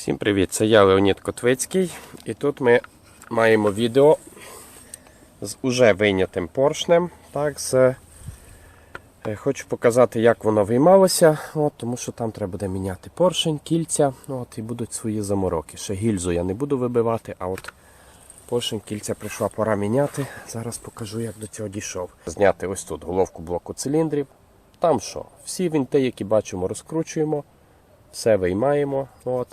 Всім привіт! Це я Леонід Котвицький. І тут ми маємо відео з уже вийнятим поршнем. Так, з... е, Хочу показати, як воно виймалося, от, тому що там треба буде міняти поршень, кільця, от, і будуть свої замороки. Ще гільзу я не буду вибивати, а от поршень кільця прийшла пора міняти. Зараз покажу, як до цього дійшов. Зняти ось тут головку блоку циліндрів. Там що? Всі вінти, які бачимо, розкручуємо, все виймаємо. От.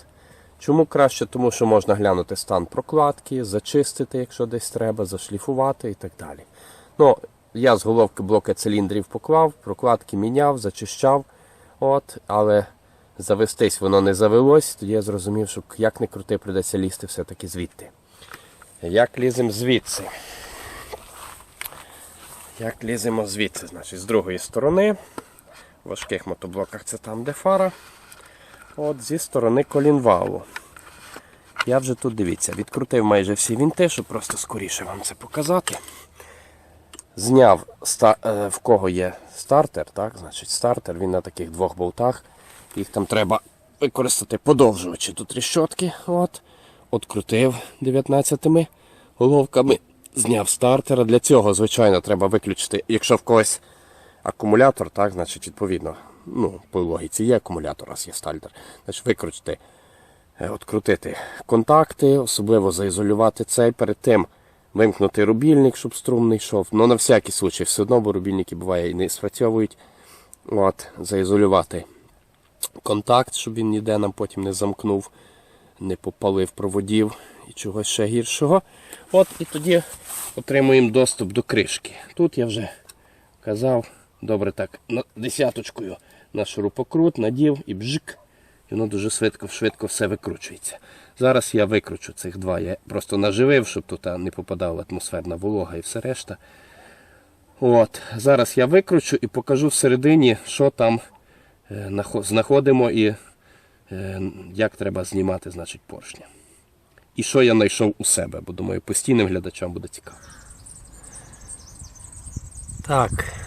Чому краще? Тому що можна глянути стан прокладки, зачистити, якщо десь треба, зашліфувати і так далі. Ну, я з головки блока циліндрів поклав, прокладки міняв, зачищав, от, але завестись воно не завелось, тоді я зрозумів, що як не крути, придеться лізти все-таки звідти. Як ліземо звідси? Як ліземо звідси? Значить, з другої сторони, в важких мотоблоках це там, де фара. От зі сторони колінвалу. Я вже тут дивіться, відкрутив майже всі вінти, щоб просто скоріше вам це показати. Зняв е, в кого є стартер, так? Значить, стартер він на таких двох болтах. Їх там треба використати подовжувачі тут тріщотки. От. Открутив 19 головками, зняв стартера. Для цього, звичайно, треба виключити, якщо в когось акумулятор, так, значить, відповідно, ну, по логіці є акумулятор, раз є стальтер. Значить, викрутити, е, открутити контакти, особливо заізолювати цей перед тим. Вимкнути рубільник, щоб струм не йшов. Ну, на всякий случай, все одно, бо рубільники буває і не спрацьовують. От, заізолювати контакт, щоб він ніде нам потім не замкнув, не попалив проводів і чогось ще гіршого. От і тоді отримуємо доступ до кришки. Тут я вже казав, добре так, десяточкою на шурупокрут, надів і бжик. І воно дуже швидко, швидко все викручується. Зараз я викручу цих два. Я просто наживив, щоб тут не попадала атмосферна волога і все решта. От, Зараз я викручу і покажу всередині, що там е, знаходимо і е, як треба знімати значить, поршня. І що я знайшов у себе, бо думаю, постійним глядачам буде цікаво. Так.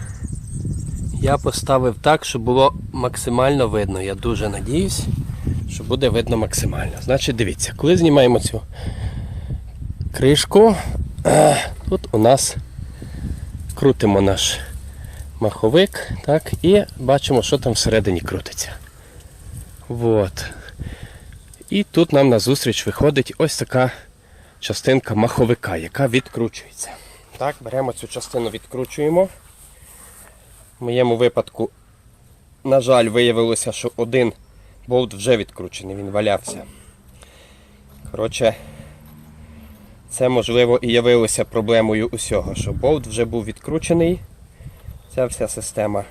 Я поставив так, щоб було максимально видно. Я дуже надіюсь, що буде видно максимально. Значить, дивіться, коли знімаємо цю кришку, тут у нас крутимо наш маховик, так, і бачимо, що там всередині крутиться. Вот. І тут нам назустріч виходить ось така частинка маховика, яка відкручується. Так, беремо цю частину, відкручуємо. В моєму випадку, на жаль, виявилося, що один болт вже відкручений, він валявся. Коротше, це можливо і явилося проблемою усього, що болт вже був відкручений. Ця вся система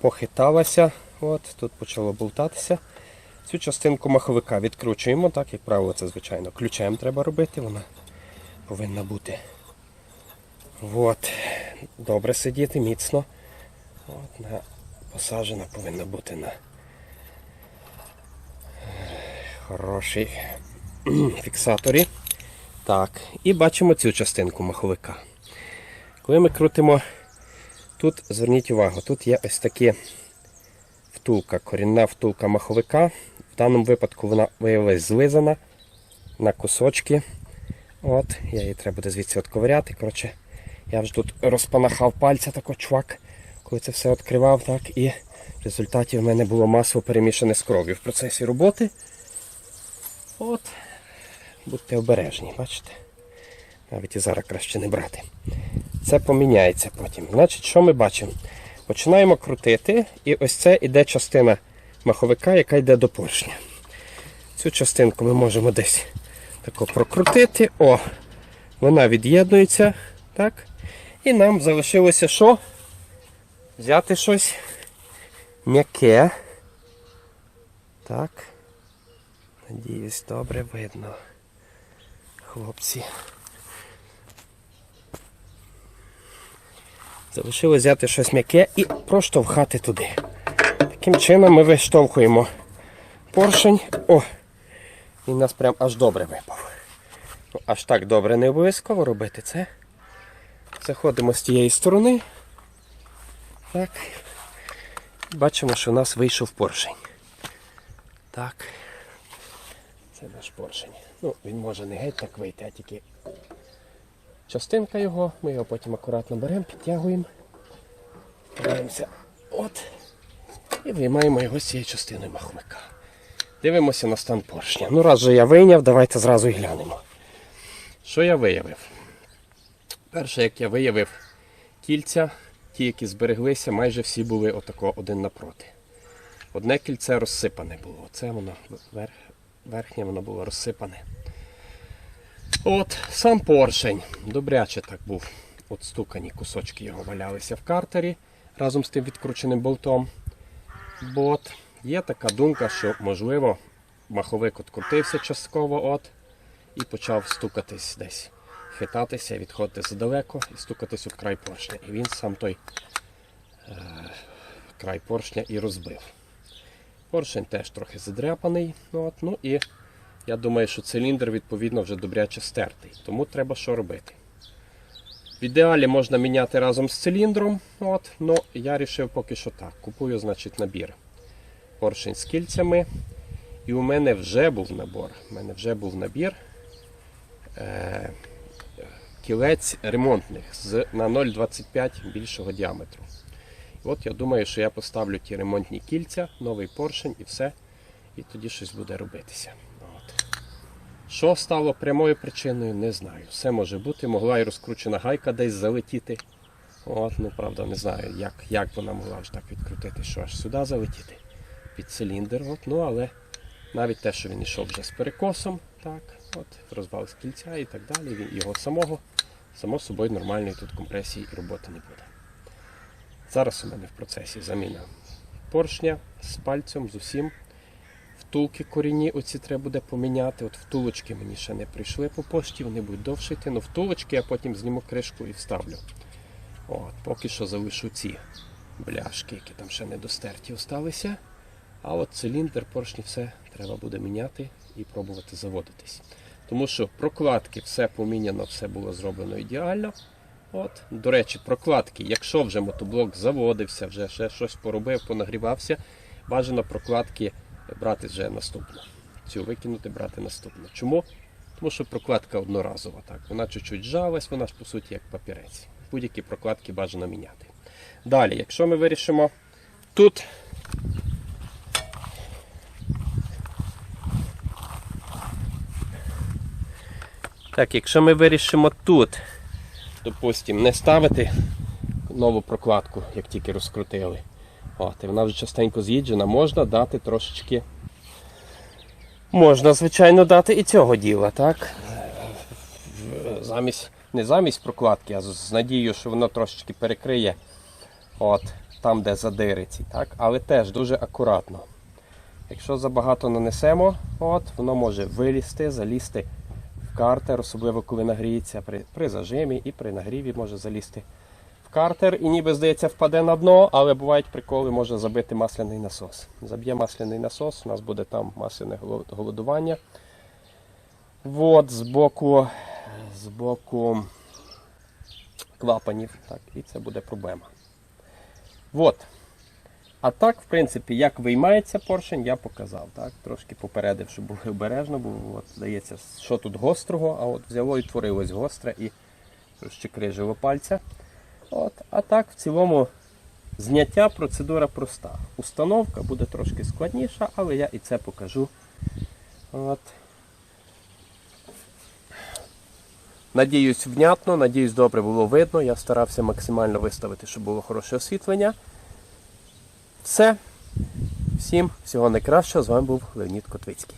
похиталася. От, тут почало болтатися. Цю частинку маховика відкручуємо, так, як правило, це звичайно ключем треба робити, вона повинна бути. От. Добре сидіти, міцно. От, на, посаджена повинна бути на хорошій фіксаторі. Так, і бачимо цю частинку маховика. Коли ми крутимо, тут зверніть увагу, тут є ось такі втулка, корінна втулка маховика. В даному випадку вона виявилась злизана на кусочки. От, я її треба буде звідси відковиряти. Коротше, я вже тут розпанахав пальця тако чвак, коли це все відкривав, так, і в результаті в мене було масло перемішане з кров'ю в процесі роботи. От, будьте обережні, бачите? Навіть і зараз краще не брати. Це поміняється потім. Значить, що ми бачимо? Починаємо крутити, і ось це іде частина маховика, яка йде до поршня. Цю частинку ми можемо десь тако прокрутити. О, вона від'єднується. Так? І нам залишилося що? Взяти щось м'яке. Так. Надіюсь, добре видно. Хлопці. Залишилось взяти щось м'яке і проштовхати туди. Таким чином ми виштовхуємо поршень. О! Він нас прям аж добре випав. Ну, аж так добре не обов'язково робити це. Заходимо з тієї сторони. Так. Бачимо, що у нас вийшов поршень. Так. Це наш поршень. Ну, він може не геть так вийти, а тільки частинка його. Ми його потім акуратно беремо, підтягуємо. Дивимося. От. І виймаємо його з цією частиною маховика. Дивимося на стан поршня. Ну, раз же я вийняв, давайте зразу і глянемо. Що я виявив? Перше, як я виявив, кільця, ті, які збереглися, майже всі були отако один напроти. Одне кільце розсипане було. Оце воно верх, верхнє воно було розсипане. От, сам поршень. Добряче так був. От стукані кусочки його валялися в картері разом з тим відкрученим болтом. Бот. Є така думка, що можливо маховик открутився частково от і почав стукатись десь, хитатися, відходити задалеко і стукатись об край поршня. І він сам той е, край поршня і розбив. Поршень теж трохи задряпаний. Ну, от, ну і я думаю, що циліндр відповідно вже добряче стертий. Тому треба що робити. В ідеалі можна міняти разом з циліндром. От, ну, я вирішив поки що так. Купую, значить, набір. Поршень з кільцями. І у мене вже був набор. У мене вже був набір е, кілець ремонтних з, на 0,25 більшого діаметру. От я думаю, що я поставлю ті ремонтні кільця, новий поршень і все. І тоді щось буде робитися. От. Що стало прямою причиною, не знаю. Все може бути. Могла і розкручена гайка десь залетіти. От, ну правда, не знаю, як, як вона могла ж так відкрутити, що аж сюди залетіти під циліндр. От, ну, але навіть те, що він йшов вже з перекосом, так, от, розвал з кільця і так далі, він його самого, само собою нормальної тут компресії і роботи не буде. Зараз у мене в процесі заміна поршня з пальцем, з усім. Втулки корінні оці треба буде поміняти. От втулочки мені ще не прийшли по пошті, вони будуть довше. Ну втулочки я потім зніму кришку і вставлю. От, поки що залишу ці бляшки, які там ще не достерті осталися. А от циліндр, поршні, все треба буде міняти і пробувати заводитись. Тому що прокладки все поміняно, все було зроблено ідеально. От, До речі, прокладки, якщо вже мотоблок заводився, вже ще щось поробив, понагрівався, бажано прокладки брати вже наступно. Цю викинути, брати наступно. Чому? Тому що прокладка одноразова. так. Вона чуть-чуть жалась, вона ж по суті як папірець. Будь-які прокладки бажано міняти. Далі, якщо ми вирішимо тут. Так, якщо ми вирішимо тут, допустимо, не ставити нову прокладку, як тільки розкрутили. От, і вона вже частенько з'їджена, можна дати трошечки. Можна, звичайно, дати і цього діла, так? Замість, не замість прокладки, а з надією, що воно трошечки перекриє от, там, де задириці, так? Але теж дуже акуратно. Якщо забагато нанесемо, от, воно може вилізти, залізти картер, особливо коли нагріється при, при зажимі і при нагріві може залізти в картер і ніби здається впаде на дно, але бувають приколи, може забити масляний насос. Заб'є масляний насос, у нас буде там масляне голодування. От, з боку, з боку клапанів. Так, і це буде проблема. От. А так, в принципі, як виймається поршень, я показав. Так? Трошки попередив, щоб було обережно, бо от, здається, що тут гострого, а от взяло і творилось гостре і розчекрижило пальця. От. А так, в цілому, зняття процедура проста. Установка буде трошки складніша, але я і це покажу. От. Надіюсь, внятно, надіюсь, добре було видно. Я старався максимально виставити, щоб було хороше освітлення. Все. Всім всього найкращого. З вами був Леонід Котвицький.